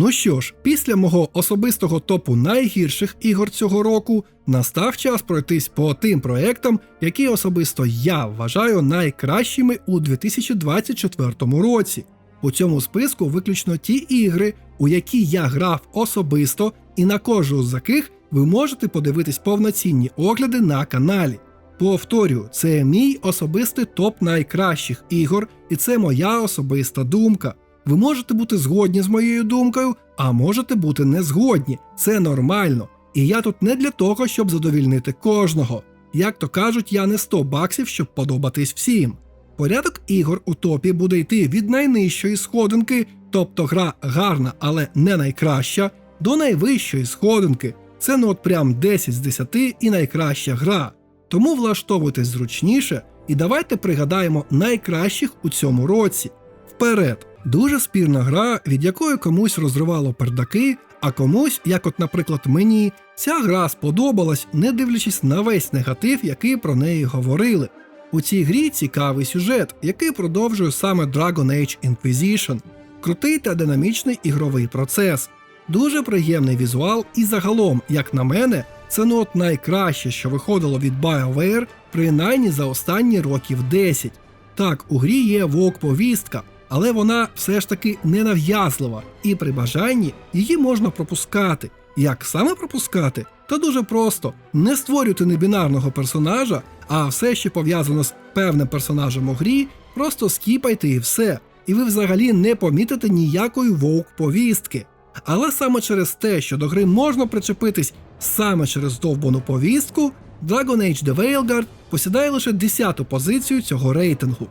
Ну що ж, після мого особистого топу найгірших ігор цього року настав час пройтись по тим проектам, які особисто я вважаю найкращими у 2024 році. У цьому списку виключно ті ігри, у які я грав особисто, і на кожну з яких ви можете подивитись повноцінні огляди на каналі. Повторюю, це мій особистий топ найкращих ігор, і це моя особиста думка. Ви можете бути згодні з моєю думкою, а можете бути не згодні. Це нормально. І я тут не для того, щоб задовільнити кожного. Як то кажуть, я не 100 баксів, щоб подобатись всім. Порядок ігор у топі буде йти від найнижчої сходинки, тобто гра гарна, але не найкраща, до найвищої сходинки. Це ну от прям 10 з 10 і найкраща гра. Тому влаштовуйтесь зручніше і давайте пригадаємо найкращих у цьому році. Вперед! Дуже спірна гра, від якої комусь розривало пердаки, а комусь, як от, наприклад, мені, ця гра сподобалась, не дивлячись на весь негатив, який про неї говорили. У цій грі цікавий сюжет, який продовжує саме Dragon Age Inquisition, крутий та динамічний ігровий процес, дуже приємний візуал, і загалом, як на мене, це ну от найкраще, що виходило від BioWare, принаймні за останні років 10. Так, у грі є вок-повістка, але вона все ж таки ненав'язлива, і при бажанні її можна пропускати. Як саме пропускати? Та дуже просто: не створюйте небінарного персонажа, а все, що пов'язано з певним персонажем у грі, просто скіпайте і все. І ви взагалі не помітите ніякої вовк-повістки. Але саме через те, що до гри можна причепитись саме через довбану повістку, Dragon Age The Veilguard посідає лише 10-ту позицію цього рейтингу.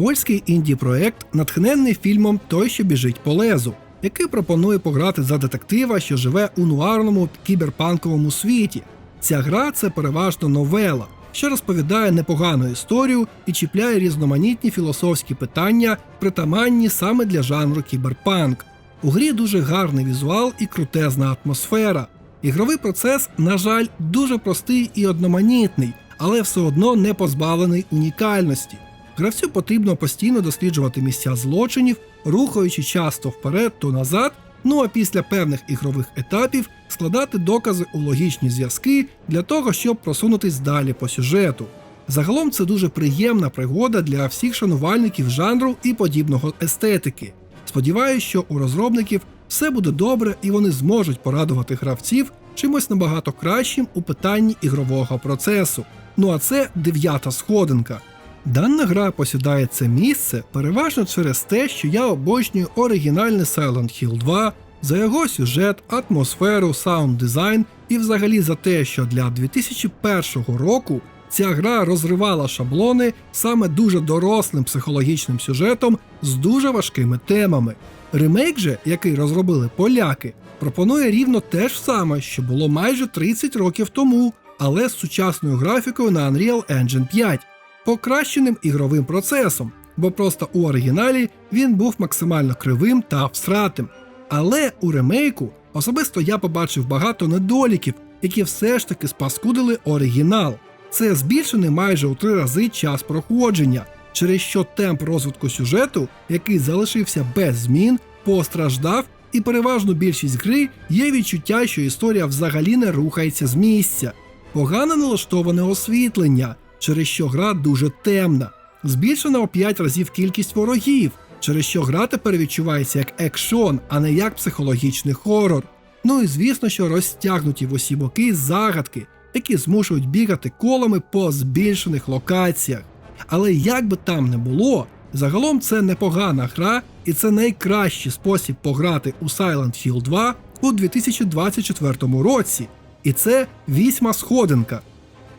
Польський інді-проект натхненний фільмом Той, що біжить по лезу, який пропонує пограти за детектива, що живе у нуарному кіберпанковому світі. Ця гра це переважно новела, що розповідає непогану історію і чіпляє різноманітні філософські питання, притаманні саме для жанру кіберпанк. У грі дуже гарний візуал і крутезна атмосфера. Ігровий процес, на жаль, дуже простий і одноманітний, але все одно не позбавлений унікальності. Гравцю потрібно постійно досліджувати місця злочинів, рухаючи часто вперед то назад, ну а після певних ігрових етапів складати докази у логічні зв'язки для того, щоб просунутись далі по сюжету. Загалом це дуже приємна пригода для всіх шанувальників жанру і подібного естетики. Сподіваюсь, що у розробників все буде добре і вони зможуть порадувати гравців чимось набагато кращим у питанні ігрового процесу. Ну а це дев'ята сходинка. Дана гра посідає це місце переважно через те, що я обожнюю оригінальний Silent Hill 2 за його сюжет, атмосферу, саунд дизайн і взагалі за те, що для 2001 року ця гра розривала шаблони саме дуже дорослим психологічним сюжетом з дуже важкими темами. Ремейк же, який розробили поляки, пропонує рівно те ж саме, що було майже 30 років тому, але з сучасною графікою на Unreal Engine 5 покращеним ігровим процесом, бо просто у оригіналі він був максимально кривим та всратим. Але у ремейку особисто я побачив багато недоліків, які все ж таки спаскудили оригінал. Це збільшений майже у три рази час проходження, через що темп розвитку сюжету, який залишився без змін, постраждав, і переважну більшість гри є відчуття, що історія взагалі не рухається з місця. Погано налаштоване освітлення, через що гра дуже темна. Збільшена у 5 разів кількість ворогів, через що гра тепер відчувається як екшон, а не як психологічний хорор. Ну і звісно, що розтягнуті в усі боки загадки, які змушують бігати колами по збільшених локаціях. Але як би там не було, загалом це непогана гра, і це найкращий спосіб пограти у Silent Hill 2 у 2024 році. І це вісьма сходинка.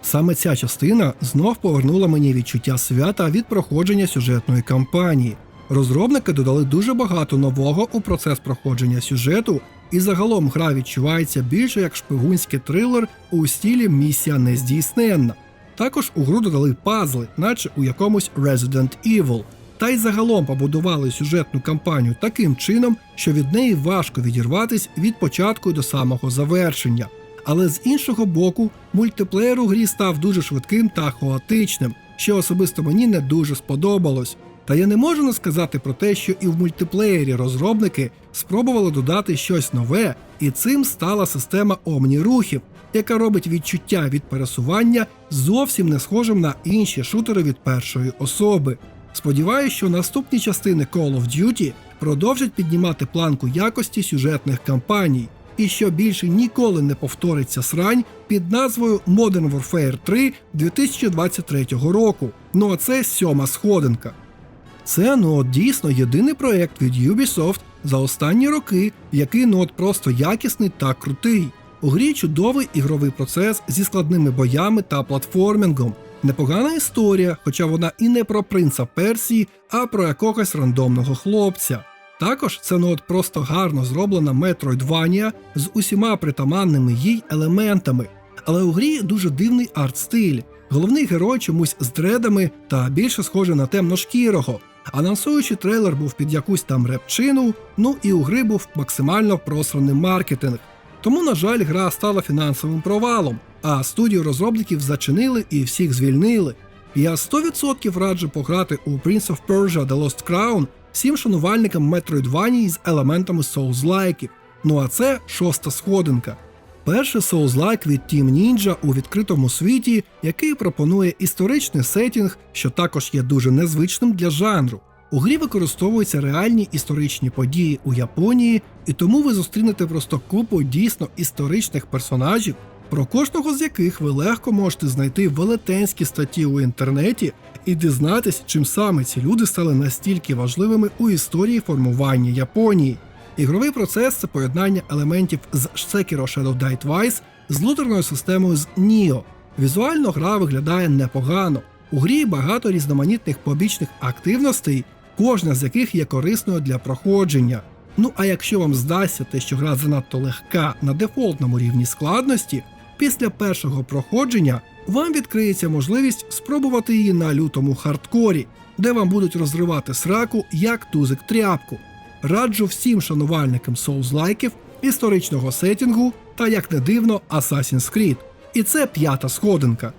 Саме ця частина знов повернула мені відчуття свята від проходження сюжетної кампанії. Розробники додали дуже багато нового у процес проходження сюжету, і загалом гра відчувається більше як шпигунський трилер у стілі місія нездійсненна. Також у гру додали пазли, наче у якомусь Resident Evil, та й загалом побудували сюжетну кампанію таким чином, що від неї важко відірватись від початку до самого завершення. Але з іншого боку, мультиплеєр у грі став дуже швидким та хаотичним, що особисто мені не дуже сподобалось. Та я не можу не сказати про те, що і в мультиплеєрі розробники спробували додати щось нове, і цим стала система омні-рухів, яка робить відчуття від пересування зовсім не схожим на інші шутери від першої особи. Сподіваюсь, що наступні частини Call of Duty продовжать піднімати планку якості сюжетних кампаній, і що більше ніколи не повториться срань під назвою Modern Warfare 3 2023 року. Ну а це сьома сходинка. Це ну от дійсно єдиний проект від Ubisoft за останні роки, який ну от просто якісний та крутий. У грі чудовий ігровий процес зі складними боями та платформінгом. Непогана історія, хоча вона і не про принца Персії, а про якогось рандомного хлопця. Також це ну от просто гарно зроблена Metroidvania з усіма притаманними їй елементами. Але у грі дуже дивний арт-стиль. Головний герой чомусь з дредами та більше схожий на темношкірого. Анонсуючий трейлер був під якусь там репчину, ну і у гри був максимально просраний маркетинг. Тому, на жаль, гра стала фінансовим провалом, а студію розробників зачинили і всіх звільнили. Я 100% раджу пограти у Prince of Persia The Lost Crown всім шанувальникам Metroidvania з елементами Souls-лайків. Ну а це шоста сходинка. Перший Souls-like від Team Ninja у відкритому світі, який пропонує історичний сетінг, що також є дуже незвичним для жанру. У грі використовуються реальні історичні події у Японії, і тому ви зустрінете просто купу дійсно історичних персонажів, про кожного з яких ви легко можете знайти велетенські статті у інтернеті і дізнатись, чим саме ці люди стали настільки важливими у історії формування Японії. Ігровий процес це поєднання елементів з Sekiro Shadow Die Twice з лутерною системою з Nioh. Візуально гра виглядає непогано. У грі багато різноманітних побічних активностей, кожна з яких є корисною для проходження. Ну а якщо вам здасться те, що гра занадто легка на дефолтному рівні складності, після першого проходження вам відкриється можливість спробувати її на лютому хардкорі, де вам будуть розривати сраку як тузик тряпку. Раджу всім шанувальникам соузлайків, історичного сетінгу та, як не дивно, Assassin's Creed. І це п'ята сходинка.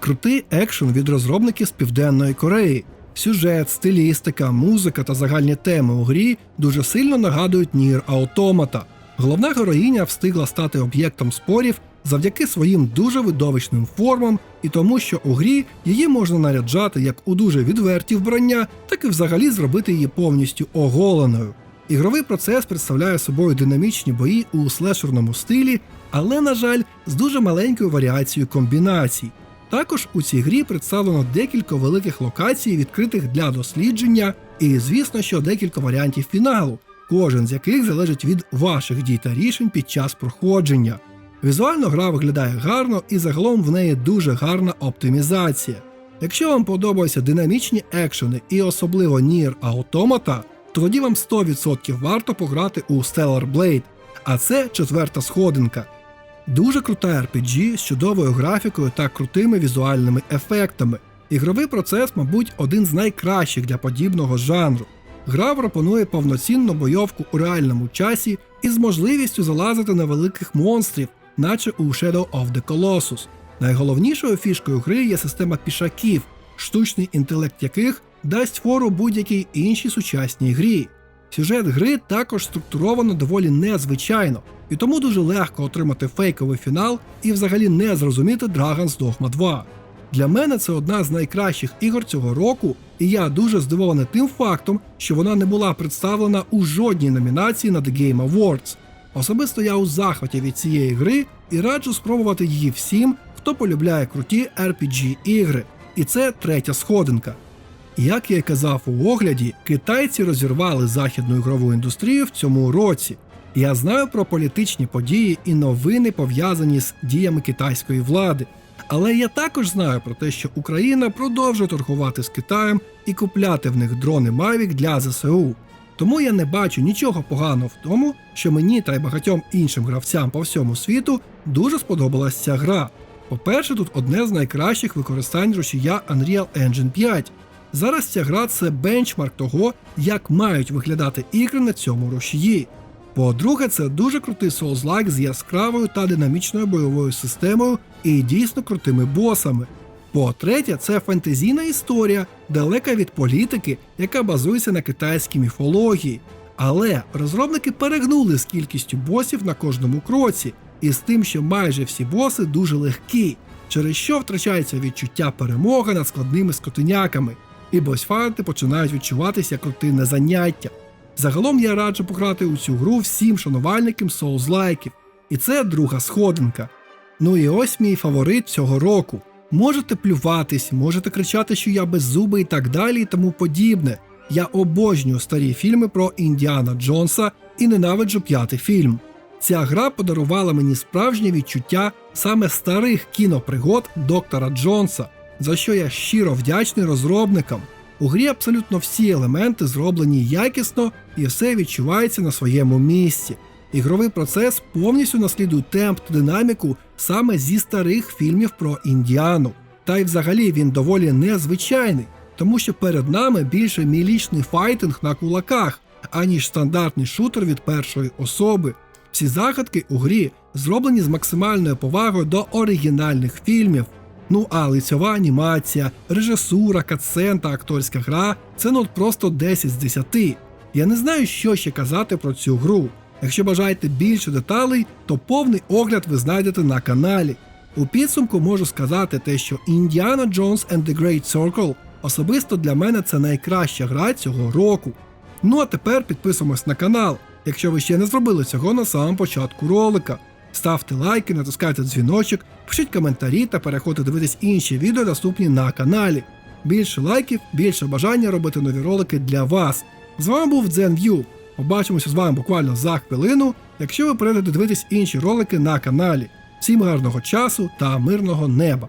Крутий екшен від розробників з Південної Кореї. Сюжет, стилістика, музика та загальні теми у грі дуже сильно нагадують Нір Automata. Головна героїня встигла стати об'єктом спорів завдяки своїм дуже видовищним формам і тому, що у грі її можна наряджати як у дуже відверті вбрання, так і взагалі зробити її повністю оголеною. Ігровий процес представляє собою динамічні бої у слешерному стилі, але, на жаль, з дуже маленькою варіацією комбінацій. Також у цій грі представлено декілька великих локацій, відкритих для дослідження, і, звісно, що декілька варіантів фіналу, кожен з яких залежить від ваших дій та рішень під час проходження. Візуально гра виглядає гарно і загалом в неї дуже гарна оптимізація. Якщо вам подобаються динамічні екшени і особливо Nier Automata, то тоді вам 100% варто пограти у Stellar Blade, а це четверта сходинка. Дуже крута RPG з чудовою графікою та крутими візуальними ефектами. Ігровий процес, мабуть, один з найкращих для подібного жанру. Гра пропонує повноцінну бойовку у реальному часі із можливістю залазити на великих монстрів, наче у Shadow of the Colossus. Найголовнішою фішкою гри є система пішаків, штучний інтелект яких дасть фору будь-якій іншій сучасній грі. Сюжет гри також структуровано доволі незвичайно, і тому дуже легко отримати фейковий фінал і взагалі не зрозуміти Dragon's Dogma 2. Для мене це одна з найкращих ігор цього року, і я дуже здивований тим фактом, що вона не була представлена у жодній номінації на The Game Awards. Особисто я у захваті від цієї гри і раджу спробувати її всім, хто полюбляє круті RPG ігри. І це третя сходинка. Як я казав у огляді, китайці розірвали західну ігрову індустрію в цьому році. Я знаю про політичні події і новини пов'язані з діями китайської влади. Але я також знаю про те, що Україна продовжує торгувати з Китаєм і купляти в них дрони Mavic для ЗСУ. Тому я не бачу нічого поганого в тому, що мені та й багатьом іншим гравцям по всьому світу дуже сподобалася ця гра. По-перше, тут одне з найкращих використань рушія Unreal Engine 5. Зараз ця гра це бенчмарк того, як мають виглядати ігри на цьому рушії. По-друге, це дуже крутий Souls-like з яскравою та динамічною бойовою системою і дійсно крутими босами. По-третє, це фентезійна історія, далека від політики, яка базується на китайській міфології. Але розробники перегнули з кількістю босів на кожному кроці, і з тим, що майже всі боси дуже легкі, через що втрачається відчуття перемоги над складними скотиняками, і босфанти починають відчуватися як рутинне заняття. Загалом я раджу пограти у цю гру всім шанувальникам соузлайків, і це друга сходинка. Ну і ось мій фаворит цього року. Можете плюватись, можете кричати, що я беззубий і так далі і тому подібне. Я обожнюю старі фільми про Індіана Джонса і ненавиджу п'ятий фільм. Ця гра подарувала мені справжнє відчуття саме старих кінопригод доктора Джонса, за що я щиро вдячний розробникам. У грі абсолютно всі елементи зроблені якісно і все відчувається на своєму місці. Ігровий процес повністю наслідує темп та динаміку саме зі старих фільмів про Індіану. Та й взагалі він доволі незвичайний, тому що перед нами більше мілічний файтинг на кулаках, аніж стандартний шутер від першої особи. Всі загадки у грі зроблені з максимальною повагою до оригінальних фільмів. Ну а лицьова анімація, режисура, катсцен та акторська гра це ну просто 10 з 10. Я не знаю, що ще казати про цю гру. Якщо бажаєте більше деталей, то повний огляд ви знайдете на каналі. У підсумку можу сказати те, що Indiana Jones and the Great Circle особисто для мене це найкраща гра цього року. Ну а тепер підписуємось на канал, якщо ви ще не зробили цього на самому початку ролика. Ставте лайки, натискайте дзвіночок, пишіть коментарі та переходьте дивитись інші відео, доступні на каналі. Більше лайків, більше бажання робити нові ролики для вас. З вами був DzenView. Побачимося з вами буквально за хвилину, якщо ви прийдете дивитись інші ролики на каналі. Всім гарного часу та мирного неба!